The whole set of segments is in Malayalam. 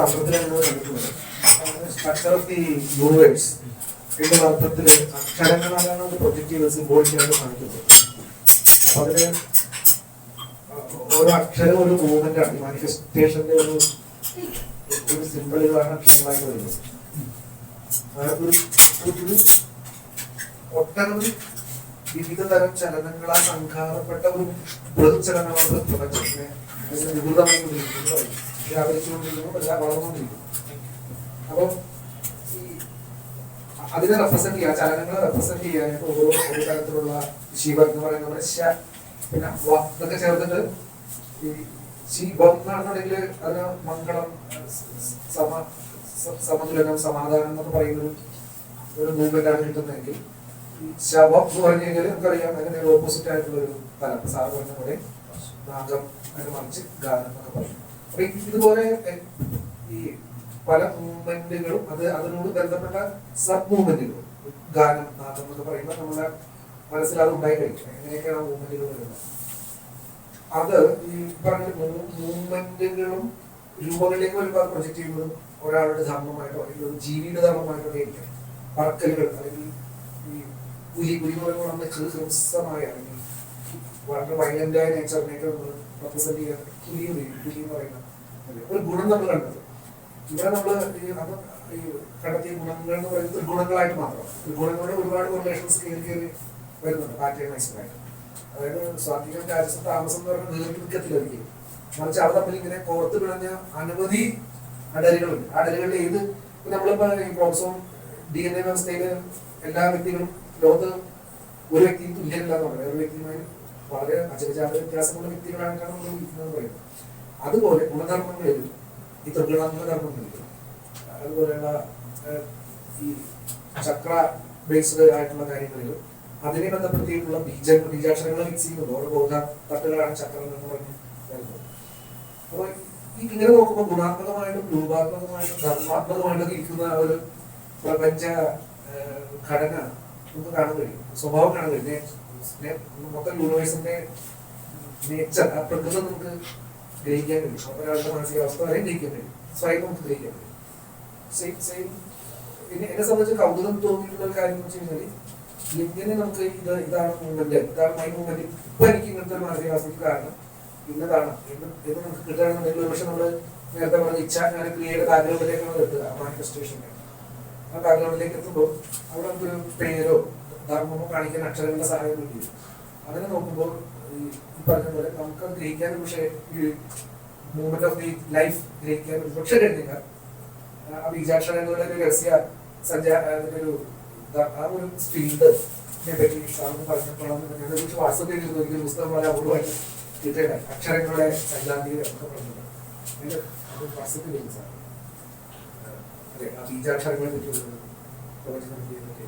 കണ്ടിട്ടുള്ളത് സ്ട്രക്ചർ ഓഫ് ദി യൂണിവേഴ്സ് എന്ന അർത്ഥത്തിൽ അക്ഷരങ്ങളാണ് അത് പ്രൊജക്ട് ചെയ്ത് സിംബോളിക്കായിട്ട് കാണിക്കുന്നത്. അതിൽ ഓരോ അക്ഷരം ഒരു മൂവ്മെന്റ് ആണ്. മാനിഫെസ്റ്റേഷന്റെ ഒരു ഒരു സിമ്പിളുകളാണ് അക്ഷരങ്ങളായിട്ട് വരുന്നത്. ഒട്ടനവധി വിവിധ തരം ചലനങ്ങളാൽ സംഘാതപ്പെട്ട ഒരു ബൃഹചലനമാണ് പ്രപഞ്ചത്തിനെ അതിനെ വികൃതമായി. വ്യാപരിച്ചുകൊണ്ടിരിക്കുന്നു വളർന്നുകൊണ്ടിരിക്കുന്നു. അപ്പൊ ഈ അതിനെ റെപ്രസെന്റ് ചെയ്യാൻ ചലനങ്ങളെ റെപ്രസെന്റ് ചെയ്യാനായിട്ട് ഓരോ ഒരു തരത്തിലുള്ള ശിവ എന്ന് പറയുന്ന നമ്മുടെ പിന്നെ വ ഇതൊക്കെ ചേർത്തിട്ട് ഈ ശിവം എന്നാണെന്നുണ്ടെങ്കിൽ അതിന് മംഗളം സമ സമതുലനം സമാധാനം എന്നൊക്കെ പറയുന്ന ഒരു മൂവ്മെന്റ് ആണ് കിട്ടുന്നതെങ്കിൽ ശവം എന്ന് പറഞ്ഞു കഴിഞ്ഞാൽ നമുക്കറിയാം അതിന് ഓപ്പോസിറ്റ് ആയിട്ടുള്ള ഒരു തലം സാറ് പറഞ്ഞ പോലെ നാഗം അതിന് മറിച്ച് ഗാനം എന്നൊക്കെ പറയും. അപ്പൊ ഈ- ഇതുപോലെ ഈ പല മൂവ്മെന്റുകളും അത് അതിനോട് ബന്ധപ്പെട്ട സബ് മൂവ്മെന്റുകളും ഗാനം നാദം എന്നൊക്കെ പറയുമ്പോൾ നമ്മുടെ മനസ്സിൽ അത് ഉണ്ടായി കഴിക്കണം എങ്ങനെയൊക്കെയാണ് മൂവ്മെന്റുകൾ വരുന്നത്? അത് ഈ പറഞ്ഞ മൂവ്മെന്റുകളും രൂപങ്ങളിലേക്ക് വരുമ്പോൾ പ്രൊജക്ട് ചെയ്യുന്നതും ഒരാളുടെ ധർമ്മമായിട്ടോ അല്ലെങ്കിൽ ഒരു ജീവിയുടെ ധർമ്മമായിട്ടോ ഒക്കെ ഇരിക്കും പറക്കലുകൾ അല്ലെങ്കിൽ ഈ പുലി പുലി പറയുമ്പോൾ ചെറു ഹൃസ്വമായ അല്ലെങ്കിൽ വളരെ വൈലന്റായ നേച്ചറിനെയൊക്കെ നമ്മൾ റെപ്രസെന്റ് പറയുന്ന ഒരു ഗുണം നമ്മൾ കണ്ടത്. ഇവിടെ നമ്മൾ ഈ കണ്ടെത്തിയ ഗുണങ്ങൾ എന്ന് പറയുന്നത് ത്രിഗുണങ്ങളായിട്ട് മാത്രം. ത്രിഗുണങ്ങളുടെ ഒരുപാട് റിലേഷൻസ് കയറി കയറി വരുന്നുണ്ട് പാറ്റേൺ വൈസിലായിട്ട് അതായത് സ്വാധീനം രാജസം താമസം എന്ന് പറയുന്നത് ദീർഘത്തിലൊരിക്കും മറിച്ച് അവർ തമ്മിൽ ഇങ്ങനെ കോർത്ത് പിണഞ്ഞ അനവധി അടരുകളുണ്ട് അടലുകളുടെ ഏത്? നമ്മളിപ്പോ ഈ പ്രോസവും ഡി എൻ എ വ്യവസ്ഥയിൽ എല്ലാ വ്യക്തികളും ലോകത്ത് ഒരു വ്യക്തിയും തുല്യമല്ല എന്ന് പറയുന്നത് ഒരു വ്യക്തിയുമായി വളരെ അജഗജാത വ്യത്യാസമുള്ള വ്യക്തികളായിട്ടാണ് നമ്മൾ വിളിക്കുന്നത് പറയുന്നത് അതുപോലെ ഗുണധർമ്മങ്ങളിൽ ഈ ത്രിഗുണാത്മക ധർമ്മങ്ങളിൽ അതുപോലെയുള്ള ഈ ചക്ര ബേസ്ഡ് ആയിട്ടുള്ള കാര്യങ്ങളിൽ അതിനെ ബന്ധപ്പെടുത്തിയിട്ടുള്ള ബീജ ബീജാക്ഷരങ്ങൾ മിക്സ് ചെയ്യുന്നുണ്ട്. ഓരോ ബോധ തട്ടുകളാണ് ചക്രം എന്ന് പറഞ്ഞ് വരുന്നത്. അപ്പൊ ഈ ഇങ്ങനെ നോക്കുമ്പോൾ ഗുണാത്മകമായിട്ടും രൂപാത്മകമായിട്ടും ധർമാത്മകമായിട്ടും ഇരിക്കുന്ന ഒരു പ്രപഞ്ച ഘടന നമുക്ക് കാണാൻ കഴിയും. സ്വഭാവം കാണാൻ കഴിയും. മൊത്തം യൂണിവേഴ്സിന്റെ നേച്ചർ ആ പ്രകൃതം നമുക്ക് ഗ്രഹിക്കാൻ കഴിയും. ഒരാളുടെ മാനസികാവസ്ഥ വരെ ഗ്രഹിക്കാൻ കഴിയും. സ്വയം നമുക്ക് ഗ്രഹിക്കാൻ കഴിയും. സെയിം പിന്നെ എന്നെ സംബന്ധിച്ച് കൗതുകം തോന്നിയിട്ടുള്ള ഒരു കാര്യം എന്ന് വെച്ച് എങ്ങനെ നമുക്ക് ഇത് ഇതാണ് മൂവ്മെന്റ് ഇതാണ് മൈ മൂവ്മെന്റ് ഇപ്പൊ എനിക്ക് ഇങ്ങനത്തെ ഒരു മാനസികാവസ്ഥയ്ക്ക് കാരണം ഇന്നതാണ്. എന്ന് എന്ന് നമുക്ക് കിട്ടുകയാണെന്നുണ്ടെങ്കിൽ പക്ഷെ നമ്മൾ നേരത്തെ പറഞ്ഞ ഇച്ഛ ഞാൻ ക്രിയയുടെ ബാക്ക്ഗ്രൗണ്ടിലേക്കാണ് കിട്ടുക മാനിഫെസ്റ്റേഷന്റെ ബാക്ക്ഗ്രൗണ്ടിലേക്ക് എത്തുമ്പോൾ അവിടെ നമുക്കൊരു പേരോ ധർമ്മമോ കാണിക്കാൻ അക്ഷരങ്ങളുടെ സഹായം കിട്ടി. അങ്ങനെ നോക്കുമ്പോൾ ഈ പറഞ്ഞ പോലെ നമുക്ക് അത് ഗ്രഹിക്കാനും പക്ഷേ ഈ മൂവ്മെന്റ് ഓഫ് ദി ലൈഫ് ഗ്രഹിക്കാൻ പക്ഷെ കഴിഞ്ഞില്ല. ആ ബീജാക്ഷരങ്ങളുടെ ഒരു രഹസ്യ സഞ്ചാരൊരു ഒരു ആ ഒരു ഫീൽഡ് പറ്റി സാറിന് പറഞ്ഞപ്പോഴാണ് ഞാൻ ഒരു വാട്സപ്പ് പുസ്തകം അക്ഷരങ്ങളുടെ സൈദ്ധാന്തിക ഒക്കെ പറഞ്ഞത് വാട്സപ്പ് ചെയ്തു സാർ. ബീജാക്ഷരങ്ങളെ പറ്റി ഒരു പ്രവചനം നടത്തിയതിനെ പറ്റി.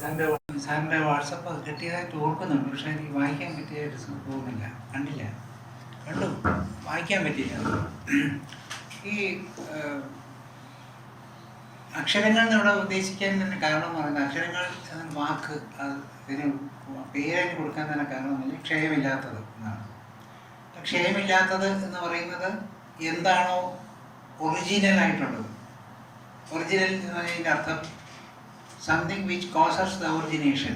സാറിന്റെ സാറിന്റെ വാട്സപ്പ് കിട്ടിയതായിട്ട് ഓർക്കുന്നുണ്ട് പക്ഷെ എനിക്ക് വായിക്കാൻ പറ്റിയതായിട്ട് തോന്നുന്നില്ല കണ്ടില്ല. കണ്ടു. വായിക്കാൻ പറ്റിയില്ല. ഈ അക്ഷരങ്ങൾ ഇവിടെ ഉദ്ദേശിക്കാൻ തന്നെ കാരണം പറയുന്നത് അക്ഷരങ്ങൾ വാക്ക് അതിന് പേരതിന് കൊടുക്കാൻ തന്നെ കാരണം എന്ന് പറഞ്ഞാൽ ക്ഷയമില്ലാത്തത് എന്നാണ്. ക്ഷയമില്ലാത്തത് എന്ന് പറയുന്നത് എന്താണോ ഒറിജിനൽ ആയിട്ടുള്ളത് ഒറിജിനൽ എന്ന് പറഞ്ഞതിന്റെ അർത്ഥം something which causes the origination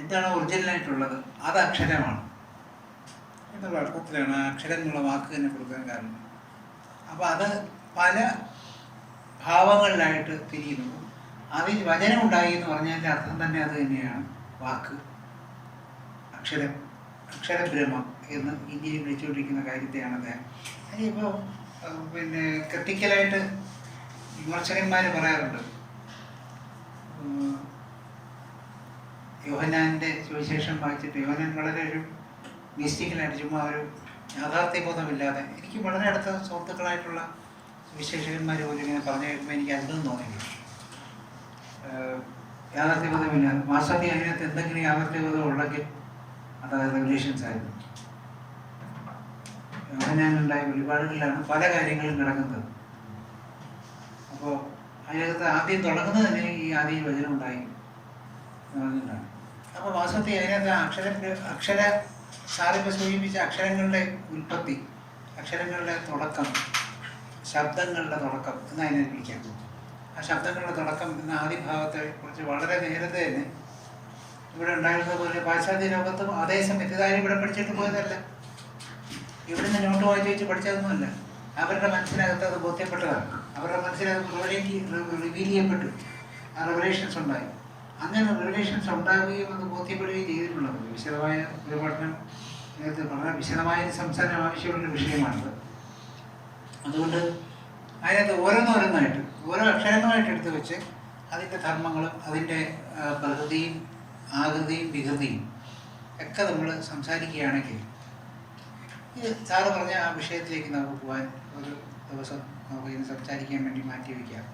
എന്താണ് ഒറിജിനൽ ആയിട്ടുള്ളത് അത് അക്ഷരമാണ്. എന്നുള്ള അർത്ഥത്തിലാണ് ആ അക്ഷരം എന്നുള്ള വാക്ക് തന്നെ കൊടുക്കാൻ കാരണം. അപ്പോൾ അത് പല ഭാവങ്ങളിലായിട്ട് തിരിയുന്നു. അതിൽ വചനം ഉണ്ടായി എന്ന് പറഞ്ഞതിന്റെ അർത്ഥം തന്നെ അത് തന്നെയാണ്. വാക്ക് അക്ഷരം അക്ഷരബ്രഹ്മം എന്ന് ഇന്ത്യയിൽ വിളിച്ചുകൊണ്ടിരിക്കുന്ന കാര്യത്തെയാണ് അദ്ദേഹം അതിപ്പോൾ പിന്നെ ക്രിട്ടിക്കലായിട്ട് വിമർശകന്മാർ പറയാറുണ്ട്. യോഹനാന്റെ സുവിശേഷം വായിച്ചിട്ട് യോഹനാൻ വളരെ ഒരു മിസ്റ്റിക്കലായിട്ട് ചുമ്മാ ഒരു യാഥാർത്ഥ്യബോധമില്ലാതെ എനിക്ക് വളരെ അടുത്ത സുഹൃത്തുക്കളായിട്ടുള്ള സുവിശേഷകന്മാർ പോലും ഇങ്ങനെ പറഞ്ഞു കേൾക്കുമ്പോൾ എനിക്ക് അത്ഭുതം തോന്നിയില്ല യാഥാർത്ഥ്യബോധമില്ലാതെ. വാസ്തവത്തിൽ അതിനകത്ത് എന്തെങ്കിലും യാഥാർത്ഥ്യബോധം ഉള്ളെങ്കിൽ അത് റെഗുലേഷൻസ് ആയിരുന്നു യോഹന്നാനുണ്ടായ വെളിപാടുകളിലാണ് പല കാര്യങ്ങളും കിടക്കുന്നത് അപ്പോൾ അതിനകത്ത് ആദ്യം തുടങ്ങുന്നത് തന്നെ ഈ ആദ്യം വചനം ഉണ്ടായി പറഞ്ഞിട്ടാണ് അപ്പോൾ വാസ്തവത്തിൽ അതിനകത്ത് അക്ഷര അക്ഷര സാറിപ്പോൾ സൂചിപ്പിച്ച അക്ഷരങ്ങളുടെ ഉൽപ്പത്തി അക്ഷരങ്ങളുടെ തുടക്കം ശബ്ദങ്ങളുടെ തുടക്കം എന്ന് അതിനെ വിളിക്കാം. ആ ശബ്ദങ്ങളുടെ തുടക്കം എന്ന ആദ്യ ഭാഗത്തെ കുറിച്ച് വളരെ നേരത്തെ തന്നെ ഇവിടെ ഉണ്ടായിരുന്നത് പോലെ പാശ്ചാത്യ ലോകത്തും അതേ ഇതാരും ഇവിടെ പഠിച്ചിട്ട് പോയതല്ല. ഇവിടുന്ന് നോട്ട് വായിച്ച് വെച്ച് പഠിച്ചതൊന്നുമല്ല. അവരുടെ മനസ്സിനകത്ത് അത് ബോധ്യപ്പെട്ടതാണ്. അവരുടെ മനസ്സിനകത്ത് റിവീൽ ചെയ്യപ്പെട്ടു. ആ റിവലേഷൻസ് ഉണ്ടായി. അങ്ങനെ റിവലേഷൻസ് ഉണ്ടാവുകയും അത് ബോധ്യപ്പെടുകയും ചെയ്തിട്ടുള്ളത് വിശദമായ ഒരു പഠനം വളരെ വിശദമായ സംസാരം ആവശ്യമുള്ള വിഷയമാണത്. അതുകൊണ്ട് അതിനകത്ത് ഓരോന്നോരോന്നായിട്ട് ഓരോ അക്ഷരങ്ങളായിട്ട് എടുത്തു വെച്ച് അതിന്റെ ധർമ്മങ്ങളും അതിന്റെ പ്രകൃതിയും ആകൃതിയും വികൃതിയും ഒക്കെ നമ്മൾ സംസാരിക്കുകയാണെങ്കിൽ സാറ് പറഞ്ഞ ആ വിഷയത്തിലേക്ക് നമുക്ക് പോകാൻ ഒരു ദിവസം നമുക്ക് ഇന്ന് സംസാരിക്കാൻ വേണ്ടി മാറ്റി വയ്ക്കാം.